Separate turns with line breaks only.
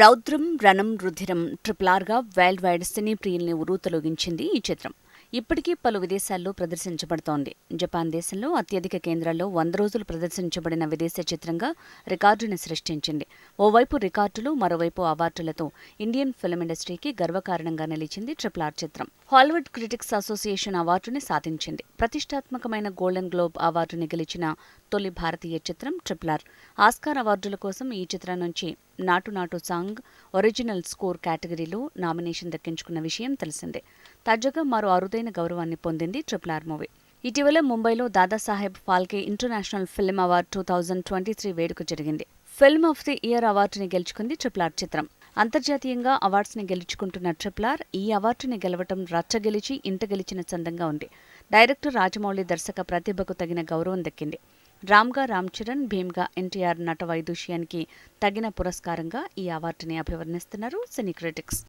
రౌద్రం రణం రుధిరం ట్రిపులార్గా world wide సినీ ప్రియుల్ని ఉరూతలొగించింది ఈ చిత్రం. ఇప్పటికీ పలు విదేశాల్లో ప్రదర్శించబడుతోంది. జపాన్ దేశంలో అత్యధిక కేంద్రాల్లో వంద రోజులు ప్రదర్శించబడిన విదేశీ చిత్రంగా రికార్డుని సృష్టించింది. ఓవైపు రికార్డులు మరోవైపు అవార్డులతో ఇండియన్ ఫిల్మ్ ఇండస్ట్రీకి గర్వకారణంగా నిలిచింది ట్రిపుల్ ఆర్ చిత్రం. హాలీవుడ్ క్రిటిక్స్ అసోసియేషన్ అవార్డుని సాధించింది. ప్రతిష్టాత్మకమైన గోల్డెన్ గ్లోబ్ అవార్డుని గెలిచిన తొలి భారతీయ చిత్రం ట్రిపుల్ ఆస్కార్ అవార్డుల కోసం ఈ చిత్రం నుంచి Naatu Naatu song original score కేటగిరీలో నామినేషన్ దక్కించుకున్న విషయం తెలిసిందే. తాజాగా మరో అరుదైన గౌరవాన్ని పొందింది ట్రిప్లార్ మూవీ. ఇటీవల ముంబైలో Dadasaheb Phalke international film award two thousand twenty three వేడుక జరిగింది. ఫిల్మ్ ఆఫ్ ది ఇయర్ అవార్డుని గెలుచుకుంది ట్రిప్లార్ ఆర్ చిత్రం. అంతర్జాతీయంగా అవార్డ్స్ని గెలుచుకుంటున్న ట్రిప్లార్ ఈ అవార్డుని గెలవటం రచ్చ గెలిచి ఇంట గెలిచిన చందంగా ఉంది. డైరెక్టర్ రాజమౌళి దర్శక ప్రతిభకు తగిన గౌరవం దక్కింది. రామ్గా రామ్ చరణ్ భీమ్గా ఎన్టీఆర్ నట వైదుష్యానికి తగిన పురస్కారంగా ఈ అవార్డుని అభివర్ణిస్తున్నారు సినీ క్రిటిక్స్.